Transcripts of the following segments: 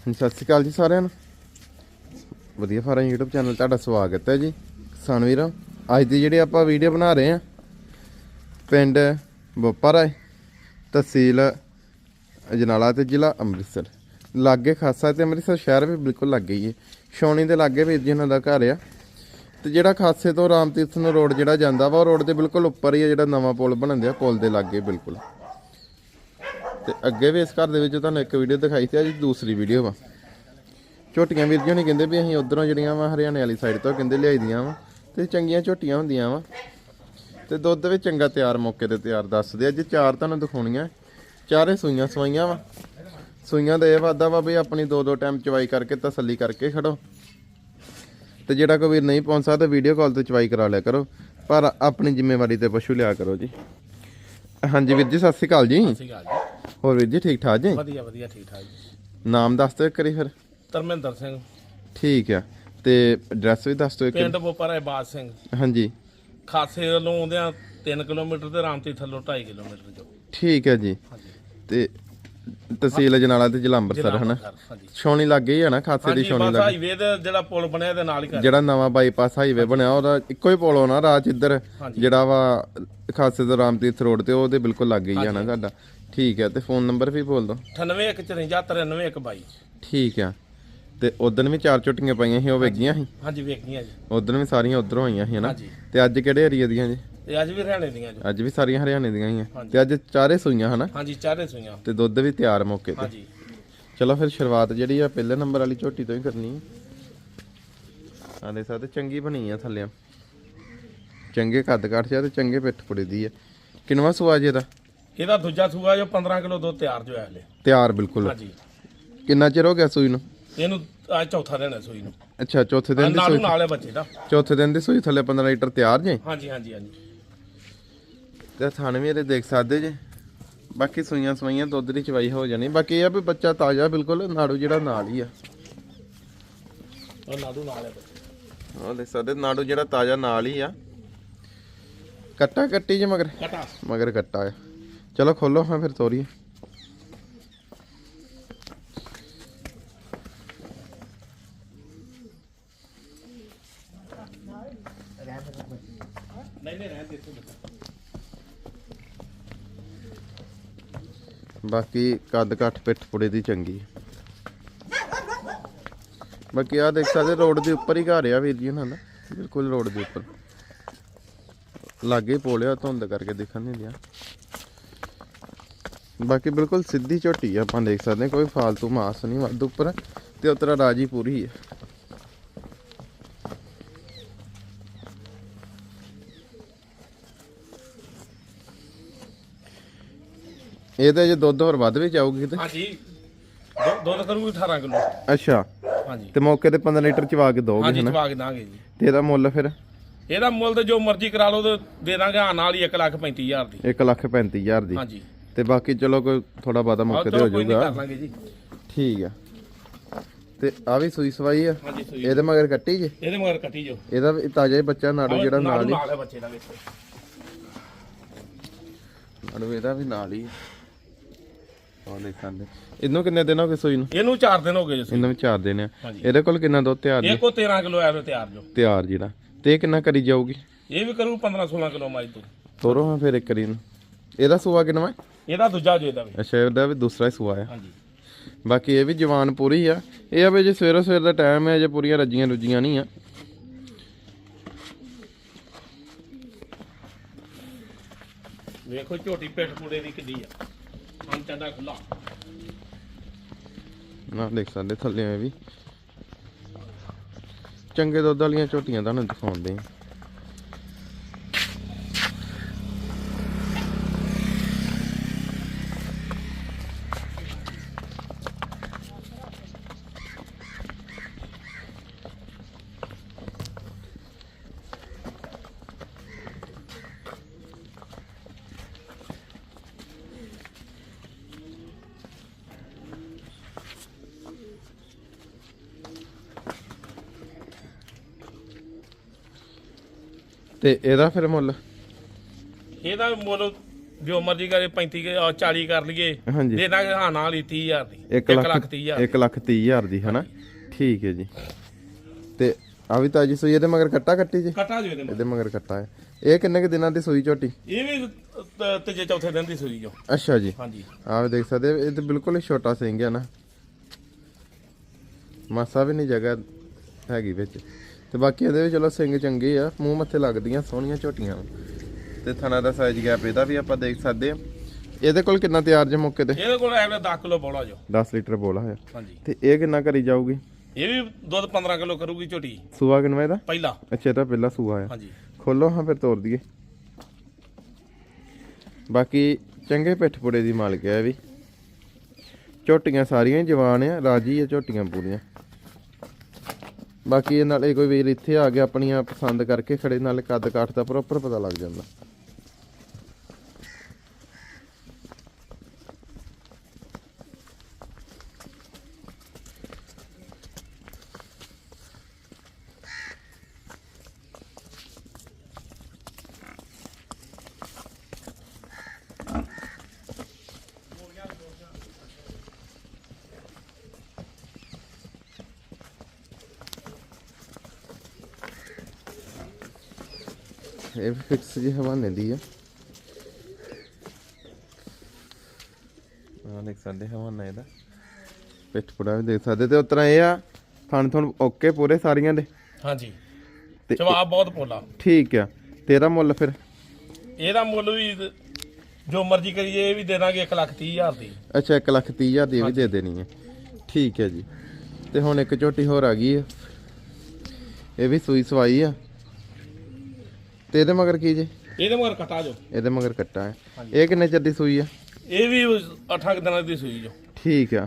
ਹਾਂਜੀ, ਸਤਿ ਸ਼੍ਰੀ ਅਕਾਲ ਜੀ ਸਾਰਿਆਂ ਨੂੰ। ਵਧੀਆ ਫਾਰਮ YouTube ਚੈਨਲ ਤੁਹਾਡਾ ਸਵਾਗਤ ਹੈ ਜੀ। ਕਿਸਾਨ ਵੀਰੋ ਅੱਜ ਦੀ ਜਿਹੜੀ ਆਪਾਂ ਵੀਡੀਓ ਬਣਾ ਰਹੇ ਹਾਂ ਪਿੰਡ ਬੋਪਰਾ ਤਹਿਸੀਲ ਅਜਨਾਲਾ ਤੇ ਜ਼ਿਲ੍ਹਾ ਅੰਮ੍ਰਿਤਸਰ। ਲਾਗੇ ਖਾਸਾ ਤੇ ਅੰਮ੍ਰਿਤਸਰ ਸ਼ਹਿਰ ਵੀ ਬਿਲਕੁਲ ਲੱਗੇ ਹੀ ਹੈ। ਸ਼ੌਣੀ ਦੇ ਲਾਗੇ ਵੀ ਜੀ ਉਹਨਾਂ ਦਾ ਘਰ ਆ। ਤੇ ਜਿਹੜਾ ਖਾਸੇ ਤੋਂ ਰਾਮ ਤੀਰਥ ਨੂੰ ਰੋਡ ਜਿਹੜਾ ਜਾਂਦਾ ਵਾ ਉਹ ਰੋਡ ਦੇ ਬਿਲਕੁਲ ਉੱਪਰ ਹੀ ਆ ਜਿਹੜਾ ਨਵਾਂ ਪੁਲ ਬਣਨ ਦਿਆ ਪੁਲ ਦੇ ਲਾਗੇ ਬਿਲਕੁਲ। ਤੇ ਅੱਗੇ ਵੀ ਇਸ ਘਰ ਦੇ ਵਿੱਚ ਤੁਹਾਨੂੰ ਇੱਕ ਵੀਡੀਓ ਦਿਖਾਈ ਸੀ, ਅੱਜ ਦੂਸਰੀ ਵੀਡੀਓ ਵਾ। ਝੋਟੀਆਂ ਵੀਰ ਜੀ ਨੇ ਕਹਿੰਦੇ ਵੀ ਅਸੀਂ ਉਧਰੋਂ ਜਿਹੜੀਆਂ ਵਾ ਹਰਿਆਣੇ ਵਾਲੀ ਸਾਈਡ ਤੋਂ ਕਹਿੰਦੇ ਲਿਆਈ ਦੀਆਂ ਵਾ ਤੇ ਚੰਗੀਆਂ ਝੋਟੀਆਂ ਹੁੰਦੀਆਂ ਵਾ। ਤੇ ਦੁੱਧ ਵੀ ਚੰਗਾ ਤਿਆਰ ਮੌਕੇ ਤੇ ਤਿਆਰ ਦੱਸਦੇ ਅੱਜ ਚਾਰ ਤੁਹਾਨੂੰ ਦਿਖਾਉਣੀਆਂ। ਚਾਰੇ ਸੂਈਆਂ ਸਵਾਈਆਂ ਵਾ। ਸੂਈਆਂ ਦਾ ਇਹ ਵਾਦਾ ਵਾ ਵੀ ਆਪਣੀ ਦੋ ਦੋ ਟਾਈਮ ਚਵਾਈ ਕਰਕੇ ਤਸੱਲੀ ਕਰਕੇ ਖੜੋ। ਤੇ ਜਿਹੜਾ ਕੋਈ ਵੀਰ ਨਹੀਂ ਪਹੁੰਚ ਸਕਦਾ ਵੀਡੀਓ ਕਾਲ ਤੇ ਚਵਾਈ ਕਰਾ ਲਿਆ ਕਰੋ। ਪਰ ਆਪਣੀ ਜ਼ਿੰਮੇਵਾਰੀ ਤੇ ਪਸ਼ੂ ਲਿਆ ਕਰੋ ਜੀ। ਹਾਂਜੀ ਵੀਰ ਜੀ, ਸਤਿ ਸ਼੍ਰੀ ਅਕਾਲ ਜੀ। ਸਤਿ ਸ਼੍ਰੀ ਅਕਾਲ ਜੀ। ਹੋਰ ਵੀਰ ਜੀ ਠੀਕ ਠਾਕ ਜੀ? ਵਧੀਆ ਵਧੀਆ ਠੀਕ ਠਾਕ ਜੀ। ਨਾਮ ਦੱਸ ਦਿਓ ਇੱਕ ਵਾਰੀ ਫਿਰ। ਧਰਮਿੰਦਰ ਸਿੰਘ। ਠੀਕ ਆ। ਤੇ ਐਡਰੈਸ ਵੀ ਦੱਸ ਦਿਓ ਇੱਕ ਪਿੰਡ ਬੋਪਰਾ ਬਾਦ ਸਿੰਘ। ਹਾਂਜੀ। ਖਾਸੇ ਵੱਲੋਂ ਆਉਂਦਿਆਂ 3 ਕਿਲੋਮੀਟਰ ਤੇ ਰਾਮਤੀ ਥੱਲੋਂ 2.5 ਕਿਲੋਮੀਟਰ ਜੋ ਠੀਕ ਹੈ ਜੀ। ਤੇ ਤਹਿਸੀਲ ਅਜਨਾਲਾ ਤੇ ਜ਼ਿਲ੍ਹਾ ਅੰਮ੍ਰਿਤਸਰ ਹਨਾ? ਛੌਣੀ ਲੱਗੇ ਹੀ ਆ ਨਾ ਖਾਸੇ ਦੀ ਛੌਣੀ ਲੱਗੇ ਹਾਈਵੇ ਤੇ ਜਿਹੜਾ ਪੁਲ ਬਣਿਆ ਇਹਦੇ ਨਾਲ ਹੀ ਕਰ। ਜਿਹੜਾ ਨਵਾਂ ਬਾਈਪਾਸ ਹਾਈਵੇ ਬਣਿਆ ਉਹਦਾ ਇੱਕੋ ਹੀ ਪੁਲ ਹੋਣਾ ਰਾਜ ਇੱਧਰ। ਜਿਹੜਾ ਵਾ ਖਾਸੇ ਤੋਂ ਰਾਮਤੀਰਥ ਰੋਡ ਤੇ ਉਹਦੇ ਬਿਲਕੁਲ ਲੱਗੇ ਹੀ ਆ ਨਾ ਤੁਹਾਡਾ ਠੀਕ ਹੈ ਤੇ ਫੋਨ ਨੰਬਰ ਵੀ ਬੋਲ ਦਿਓ 9854 ਠੀਕ ਆ ਤੇ ਉਦੋਂ ਵੀ ਚਾਰ ਝੁੱਟੀਆਂ ਪਾਈਆਂ ਸੀ ਉਹ ਵੇਗੀਆਂ ਸੀ? ਹਾਂਜੀ ਵੇਖੀਆਂ ਜੀ। ਉਦੋਂ ਵੀ ਸਾਰੀਆਂ ਉਧਰੋਂ ਆਈਆਂ ਸੀ ਹਨਾ? ਤੇ ਅੱਜ ਕਿਹੜੇ ਏਰੀਆ ਦੀਆਂ ਜੀ? ਤੇ ਅੱਜ ਵੀ ਹਰਿਆਣੇ ਦੀਆਂ ਜੋ। ਅੱਜ ਵੀ ਸਾਰੀਆਂ ਹਰਿਆਣੇ ਦੀਆਂ ਹੀ ਆ। ਤੇ ਅੱਜ ਚਾਰੇ ਸੂਈਆਂ ਹਨਾ? ਹਾਂਜੀ ਚਾਰੇ ਸੂਈਆਂ। ਤੇ ਦੁੱਧ ਵੀ ਤਿਆਰ ਮੌਕੇ ਤੇ। ਹਾਂਜੀ। ਚਲੋ ਫਿਰ ਸ਼ੁਰੂਆਤ ਜਿਹੜੀ ਆ ਪਹਿਲੇ ਨੰਬਰ ਵਾਲੀ ਝੋਟੀ ਤੋਂ ਹੀ ਕਰਨੀ। ਹੈ ਆਲੇ ਸਾਦੇ ਚੰਗੀ ਬਣੀ ਆ ਥੱਲੇ। ਚੰਗੇ ਕੱਦ ਕੱਟ ਜਾ ਤੇ ਚੰਗੇ ਪਿੱਠ ਪੁੜੇ ਦੀ ਆ। ਕਿੰਨਵਾ ਸੂਆ ਜੇ ਦਾ ਇਹਦਾ ਦੂਜਾ ਸੂਆ ਜੋ 15 ਕਿਲੋ ਦੁੱਧ ਤਿਆਰ ਜੋ ਹੈ ਹਲੇ। ਤਿਆਰ ਬਿਲਕੁਲ। ਹਾਂਜੀ। ਕਿੰਨਾ ਚਿਰ ਹੋ ਗਿਆ ਸੂਈ ਨੂੰ? ਇਹਨੂੰ ਅੱਜ ਚੌਥਾ ਦਿਨ ਹੈ ਸੂਈ ਨੂੰ। ਅੱਛਾ ਚੌਥੇ ਦਿਨ ਦੀ ਨਾਲੂ ਸੂਈ। ਨਾਲ ਹੈ ਬੱਚੇ ਦਾ। ਚੌਥੇ ਦਿਨ ਦੀ ਸੂਈ ਥੱਲੇ 15 ਲੀਟਰ ਤਿਆਰ ਜੇ? ਹਾਂਜੀ ਹਾਂਜੀ ਹਾਂਜੀ। ਤੇ ਥਣ ਵੀ ਇਹਦੇ ਦੇਖ ਸਕਦੇ ਜੇ। ਬਾਕੀ ਸੂਈਆਂ ਸਵਾਈਆਂ ਦੁੱਧ ਦੀ ਚਵਾਈ ਹੋ ਜਾਣੀ। ਬਾਕੀ ਇਹ ਆ ਵੀ ਬੱਚਾ ਤਾਜ਼ਾ ਬਿਲਕੁਲ ਨਾੜੂ ਜਿਹੜਾ ਨਾਲ ਹੀ ਆ। ਉਹ ਨਾਲੂ ਨਾਲ ਬੱਚੇ ਉਹ ਦੇਖ ਸਕਦੇ ਨਾੜੂ ਜਿਹੜਾ ਤਾਜ਼ਾ ਨਾਲ ਹੀ ਆ। ਕੱਟਾ ਕੱਟੀ ਜੇ ਮਗਰ? ਕਟਾ। ਮਗਰ ਕੱਟਾ ਆ। ਚਲੋ ਖੋਲੋ ਹਾਂ ਫਿਰ ਤੋਰੀਏ। ਬਾਕੀ ਕੱਦ ਕੱਠ ਪਿੱਠ ਪੁੜੇ ਦੀ ਚੰਗੀ। ਬਾਕੀ ਆ ਦੇਖ ਸਕਦੇ ਰੋਡ ਦੇ ਉੱਪਰ ਹੀ ਘਰ ਆ ਵੀਰ ਜੀ ਉਹਨਾਂ ਦਾ। ਬਿਲਕੁਲ ਰੋਡ ਦੇ ਉੱਪਰ। ਲਾਗੇ ਪੋਲਿਆ ਧੁੰਦ ਕਰਕੇ ਦਿਖਣ ਨਹੀਂ ਦਿਆ। ਬਾਕੀ ਬਿਲਕੁਲ ਸਿੱਧੀ ਝੋਟੀ ਆ ਆਪਾਂ ਦੇਖ ਸਕਦੇ ਹਾਂ, ਕੋਈ ਫਾਲਤੂ ਮਾਸ ਨਹੀਂ ਵੱਧ ਉੱਪਰ। ਤੇ ਉਤਰਾ ਰਾਜੀ ਪੂਰੀ ਹੈ ਇਹ ਤਾਂ ਜੇ ਦੁੱਧ ਹੋਰ ਵੱਧ ਵੀ ਜਾਊਗੀ ਤੇ? ਹਾਂਜੀ। ਦੁ- ਦੁੱਧ ਕਰੂਗੀ 18 ਕਿਲੋ। ਅੱਛਾ। ਹਾਂਜੀ। ਤੇ ਮੌਕੇ ਤੇ 15 ਲੀਟਰ ਚਵਾ ਕੇ ਦੋਗੇ ਹਾਂਜੀ ਹਨਾ? ਚਵਾ ਕੇ ਦਾਂਗੇ ਜੀ। ਤੇ ਇਹਦਾ ਮੁੱਲ ਫਿਰ? ਇਹਦਾ ਮੁੱਲ ਤੇ ਜੋ ਮਰਜ਼ੀ ਕਰਾ ਲਓ ਤੇ ਦੇ ਦਾਂਗੇ ਆ ਨਾਲ ਹੀ 1 ਲੱਖ 35000 ਦੀ। 1 ਲੱਖ 35000 ਦੀ। ਹਾਂਜੀ। ਤੇ ਬਾਕੀ ਚਲੋ ਕੋਈ ਥੋੜਾ ਬਾਦਾ ਆਹ ਮੌਕੇ ਤੇ ਚਲੋ ਹੋ ਕੋਈ ਨਹੀਂ ਜਾਊਗਾ। ਕਰ ਲਾਂਗੇ ਜੀ। ਠੀਕ ਆ। ਤੇ ਆ ਵੀ ਸੂਈ ਸਵਾਈ ਆ? ਹਾਂਜੀ ਇਹਦੇ ਮਗਰ ਕੱਟੀ ਜੇ? ਇਹਦੇ ਮਗਰ ਕੱਟੀ ਜੋ। ਇਹਦਾ ਵੀ ਤਾਜ਼ਾ ਹੀ ਬੱਚਾ ਨਾੜੂ ਜਿਹੜਾ ਨਾਲ ਹੀ। ਨਾਲ ਹੈ ਬੱਚੇ ਦਾ ਵਿੱਚ। ਨਾੜੂ ਇਹਦਾ ਵੀ ਨਾਲ ਹੀ ਆ। ਦੇਖਾਂਦੇ ਇਹਨੂੰ ਕਿੰਨੇ ਦਿਨ ਹੋ ਗਏ ਸੂਈ ਨੂੰ? ਇਹਨੂੰ 4 ਦਿਨ ਹੋ ਗਏ ਜੀ ਇਹਨੂੰ ਵੀ 4 ਦਿਨ ਆ। ਹਾਂਜੀ। ਇਹਦੇ ਕੋਲ ਕਿੰਨਾ ਦੁੱਧ ਤਿਆਰ ਇਹ ਜੀ ਕੋ 13 ਕਿਲੋ ਐਵੇਂ ਤਿਆਰ ਜੋ। ਤਿਆਰ ਜਿਹੜਾ ਤੇ ਇਹ ਕਿੰਨਾ ਕਰੀ ਜਾਊਗੀ? ਇਹ ਵੀ ਕਰੂ 15 16 ਕਿਲੋ ਮਾਈ ਤੋਂ। ਤੋਰੋ ਹਾਂ ਫਿਰ ਇੱਕ ਕਰੀ ਨੂੰ। ਇਹਦਾ ਸੂਆ ਕਿੰਨਾ ਵਾ? ਇਹਦਾ ਦੂਜਾ ਜੋ ਇਹਦਾ ਵੀ। ਅੱਛਾ ਇਹਦਾ ਵੀ ਦੂਸਰਾ ਹੀ ਸੂਆ ਆ। ਹਾਂਜੀ। ਬਾਕੀ ਇਹ ਵੀ ਜਵਾਨ ਪੂਰੀ ਆ। ਇਹ ਆ ਵੀ ਜੇ ਸਵੇਰੋ ਸਵੇਰ ਦਾ ਟਾਈਮ ਹੈ ਜੇ ਪੂਰੀਆਂ ਰੱਜੀਆਂ ਰੁੱਜੀਆਂ ਨਹੀਂ ਆ। ਵੇਖੋ ਝੋਟੀ ਪਿੱਠ ਪੂੜੇ ਦੀ ਕਿੱਡੀ ਆ। ਹਾਂ ਚੰਦਾ ਖੁੱਲਾ। ਨਾ ਦੇਖ ਸਕਦੇ ਥੱਲੇ ਵੀ। ਚੰਗੇ ਦੁੱਧ ਵਾਲੀਆਂ ਝੋਟੀਆਂ ਤੁਹਾਨੂੰ ਦਿਖਾਉਂਦੇ ਆ। ਤੇ ਇਹਦਾ ਫਿਰ ਮੁੱਲ? ਇਹਦਾ ਮੁੱਲ ਜੋ ਮਰਜ਼ੀ ਕਰੇ 35 ਕੇ ਅਹ 40 ਕਰ ਲਈਏ। ਹਾਂਜੀ। ਦੇ ਦਾਂਗੇ ਹਾਂ ਨਾਲ ਹੀ 30000 ਦੀ 1 ਲੱਖ 30000 1 ਲੱਖ 30 ਹਜ਼ਾਰ ਦੀ ਹਨਾ? ਠੀਕ ਹੈ ਜੀ। ਤੇ ਆ ਵੀ ਤਾਜੀ ਸੂਈ ਇਹਦੇ ਮਗਰ ਕੱਟਾ ਕੱਟੀ ਜੀ? ਕਟਾ ਜੋ ਇਹਦੇ ਮਗਰ। ਇਹਦੇ ਮਗਰ ਕੱਟਾ ਹੈ। ਇਹ ਕਿੰਨੇ ਕੁ ਦਿਨਾਂ ਦੀ ਸੂਈ ਝੋਟੀ? ਇਹ ਵੀ ਤ- ਤੀਜੇ ਚੌਥੇ ਦਿਨ ਦੀ ਸੂਈ ਜੋ ਅੱਛਾ ਜੀ। ਹਾਂਜੀ। ਆਹ ਵੀ ਦੇਖ ਸਕਦੇ ਹੋ, ਇਹ ਤੇ ਬਿਲਕੁਲ ਹੀ ਛੋਟਾ ਸਿੰਘ ਹੈ ਨਾ। ਮਾਸਾ ਵੀ ਨਹੀਂ ਜਗ੍ਹਾ ਹੈਗੀ ਵਿੱਚ। ਤੇ ਬਾਕੀ ਇਹਦੇ ਵੀ ਚਲੋ ਸਿੰਘ ਚੰਗੇ ਆ ਮੂੰਹ ਮੱਥੇ ਲੱਗਦੀਆਂ ਸੋਹਣੀਆਂ ਝੋਟੀਆਂ ਤੇ ਥਣਾ ਦਾ ਸਾਈਜ਼ ਗੈਪ ਇਹਦਾ ਵੀ ਆਪਾਂ ਦੇਖ ਸਕਦੇ ਆ। ਇਹਦੇ ਕੋਲ ਕਿੰਨਾ ਤਿਆਰ ਜੇ ਮੌਕੇ ਤੇ? ਇਹਦੇ ਕੋਲ ਐਵੇਂ 10 ਕਿਲੋ ਬੋਲਾ ਜੋ। 10 ਲੀਟਰ ਬੋਲਾ ਹੋਇਆ। ਹਾਂਜੀ। ਤੇ ਇਹ ਕਿੰਨਾ ਕਰੀ ਜਾਊਗੀ? ਇਹ ਵੀ ਦੁੱਧ 15 ਕਿਲੋ ਕਰੂਗੀ ਝੋਟੀ। ਸੂਆ ਕਿੰਨਾ ਇਹਦਾ? ਪਹਿਲਾ। ਅੱਛਾ ਇਹ ਤਾਂ ਪਹਿਲਾ ਸੂਆ ਆ। ਹਾਂਜੀ। ਖੋਲੋ ਹਾਂ ਫਿਰ ਤੋੜ ਦਈਏ। ਬਾਕੀ ਚੰਗੇ ਪਿੱਠਪੁੜੇ ਦੀ ਮਾਲਕ ਹੈ ਵੀ। ਝੋਟੀਆਂ ਸਾਰੀਆਂ ਹੀ ਜਵਾਨ ਆ ਰਾਜੀ ਆ ਝੋਟੀਆਂ ਪੂਰੀਆਂ। ਬਾਕੀ ਇਹ ਨਾਲੇ ਕੋਈ ਵੀਰ ਇੱਥੇ ਆ ਕੇ ਆਪਣੀਆਂ ਪਸੰਦ ਕਰਕੇ ਖੜੇ, ਨਾਲੇ ਕੱਦ ਕਾਠ ਦਾ ਪ੍ਰੋਪਰ ਪਤਾ ਲੱਗ ਜਾਂਦਾ। ਇਹ ਵੀ ਫਿਕਸ ਜੀ ਹਵਾਨੇ ਦੀ ਆ। ਆ ਦੇਖ ਸਕਦੇ ਹਵਾਨਾ ਇਹਦਾ। ਪਿੱਠਪੁੜਾ ਵੀ ਦੇਖ ਸਕਦੇ ਤੇ ਉਤਰਾ ਇਹ ਆ ਥਣ ਥਣ ਓਕੇ ਪੂਰੇ ਸਾਰੀਆਂ ਦੇ। ਹਾਂਜੀ। ਤੇ ਜਵਾਬ ਬਹੁਤ ਪੋਲਾ। ਠੀਕ ਆ। ਤੇਰਾ ਮੁੱਲ ਫਿਰ? ਇਹਦਾ ਮੁੱਲ ਵੀ ਤ- ਜੋ ਮਰਜ਼ੀ ਕਰੀਏ ਇਹ ਵੀ ਦੇ ਦਾਂਗੇ 1 ਲੱਖ 30 ਹਜ਼ਾਰ ਦੀ। ਅੱਛਾ 1 ਲੱਖ 30 ਹਜ਼ਾਰ ਦੀ ਇਹ ਵੀ ਦੇ ਦੇਣੀ ਹੈ ਠੀਕ ਹੈ ਜੀ। ਤੇ ਹੁਣ ਇੱਕ ਝੋਟੀ ਹੋਰ ਆ ਗਈ ਹੈ ਇਹ ਵੀ ਸੂਈ ਸਵਾਈ ਆ। ਤੇ ਇਹਦੇ ਮਗਰ ਕੀ ਜੇ? ਇਹਦੇ ਮਗਰ ਕਟਾ ਜੋ। ਇਹਦੇ ਮਗਰ ਕੱਟਾ ਹੈ। ਇਹ ਕਿੰਨੇ ਚਿਰ ਦੀ ਸੂਈ ਆ? ਇਹ ਵੀ 8 ਦਿਨਾਂ ਦੀ ਸੂਈ ਜੋ। ਠੀਕ ਆ।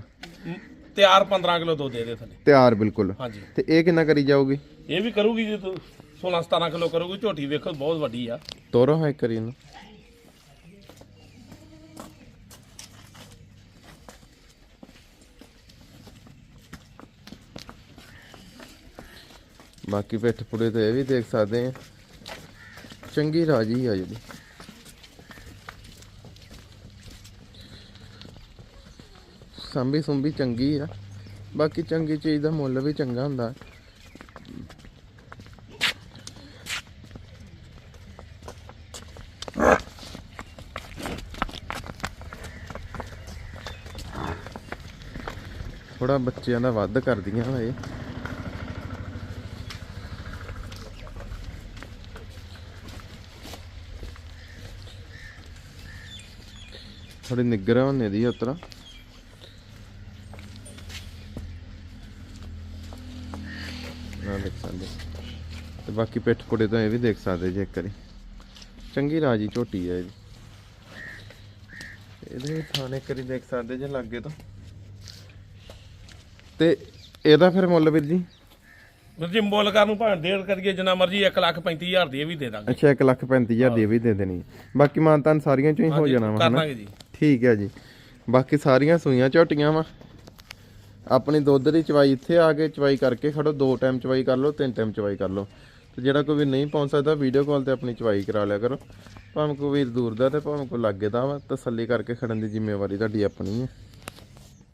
ਤਿਆਰ 15 ਕਿਲੋ ਦੁੱਧ ਦੇ ਦੇ ਥੱਲੇ। ਤਿਆਰ ਬਿਲਕੁਲ। ਹਾਂਜੀ। ਤੇ ਇਹ ਕਿੰਨਾ ਕਰੀ ਜਾਊਗੀ? ਇਹ ਵੀ ਕਰੂਗੀ ਜੇ ਤੂੰ। 16 17 ਕਿਲੋ ਕਰੂਗੀ। ਝੋਟੀ ਵੇਖੋ ਬਹੁਤ ਵੱਡੀ ਆ। ਤੋਰੋ ਹਾਂ ਕਰੀ ਨੂੰ ਬਾਕੀ ਪਿੱਠ ਪੁੜੇ ਤੇ ਇਹ ਵੀ ਦੇਖ ਸਕਦੇ ਆ। ਚੰਗੀ ਰਾਜੀ ਆ ਜਿਹੜੀ ਸੰਭੀ ਸੁੰਭੀ ਚੰਗੀ ਆ। ਬਾਕੀ ਚੰਗੀ ਚੀਜ਼ ਦਾ ਮੁੱਲ ਵੀ ਚੰਗਾ ਹੁੰਦਾ। ਥੋੜਾ ਬੱਚਿਆਂ ਦਾ ਵੱਧ ਕਰਦੀਆਂ ਵਾ ਨਿੱਗਰ ਹੁੰਨੇ ਦੀ ਉਤਰਾ ਨਾ ਦੇਖ ਸਕਦੇ। ਤੇ ਬਾਕੀ ਪਿੱਠ ਪੁੜੇ ਤਾਂ ਇਹ ਵੀ ਦੇਖ ਸਕਦੇ ਜੇ ਇੱਕ ਵਾਰੀ। ਚੰਗੀ ਰਾਜੀ ਝੋਟੀ ਹੈ ਇਹਦੀ। ਇਹਦੇ ਥਾਣੇ ਕਰੀ ਦੇਖ ਸਕਦੇ ਜੇ ਲੱਗੇ ਤਾਂ। ਤੇ ਇਹਦਾ ਫਿਰ ਮੁੱਲ ਵੀਰ ਜੀ? ਵੀਰ ਜੀ ਮੁੱਲ ਕਰਨ ਨੂੰ ਭਾਵੇਂ ਡੇਢ ਕਰੀਏ ਜਿੰਨਾ ਮਰਜ਼ੀ 1 ਲੱਖ 35 ਹਜ਼ਾਰ ਦੀ ਇਹ ਵੀ ਦੇ ਦਾਂਗੇ। ਅੱਛਾ 1 ਲੱਖ 35000 ਦੀ ਇਹ ਵੀ ਦੇ ਦੇਣੀ। ਬਾਕੀ ਮਾਨਤਾਨ ਸਾਰੀਆਂ ਚੋਂ ਹੀ ਹੋ ਜਾਣਾ ਵਾ ਕਰ ਹਨਾ? ਦਾਂਗੇ ਜੀ। ਠੀਕ ਹੈ ਜੀ। ਬਾਕੀ ਸਾਰੀਆਂ ਸੂਈਆਂ ਝੋਟੀਆਂ ਵਾ। ਆਪਣੀ ਦੁੱਧ ਦੀ ਚਵਾਈ ਇੱਥੇ ਆ ਕੇ ਚਵਾਈ ਕਰਕੇ ਖੜੋ। ਦੋ ਟਾਈਮ ਚਵਾਈ ਕਰ ਲਓ, ਤਿੰਨ ਟਾਈਮ ਚਵਾਈ ਕਰ ਲਓ। ਤੇ ਜਿਹੜਾ ਕੋਈ ਵੀ ਨਹੀਂ ਪਹੁੰਚ ਸਕਦਾ, ਵੀਡੀਓ ਕਾਲ ਤੇ ਆਪਣੀ ਚਵਾਈ ਕਰਾ ਲਿਆ ਕਰੋ। ਭਾਵੇਂ ਕੋਈ ਵੀਰ ਦੂਰ ਦਾ ਤੇ ਭਾਵੇਂ ਕੋਈ ਲਾਗੇ ਦਾ ਵਾ, ਤਸੱਲੀ ਕਰਕੇ ਖੜਨ ਦੀ ਜ਼ਿੰਮੇਵਾਰੀ ਤੁਹਾਡੀ ਆਪਣੀ ਹੈ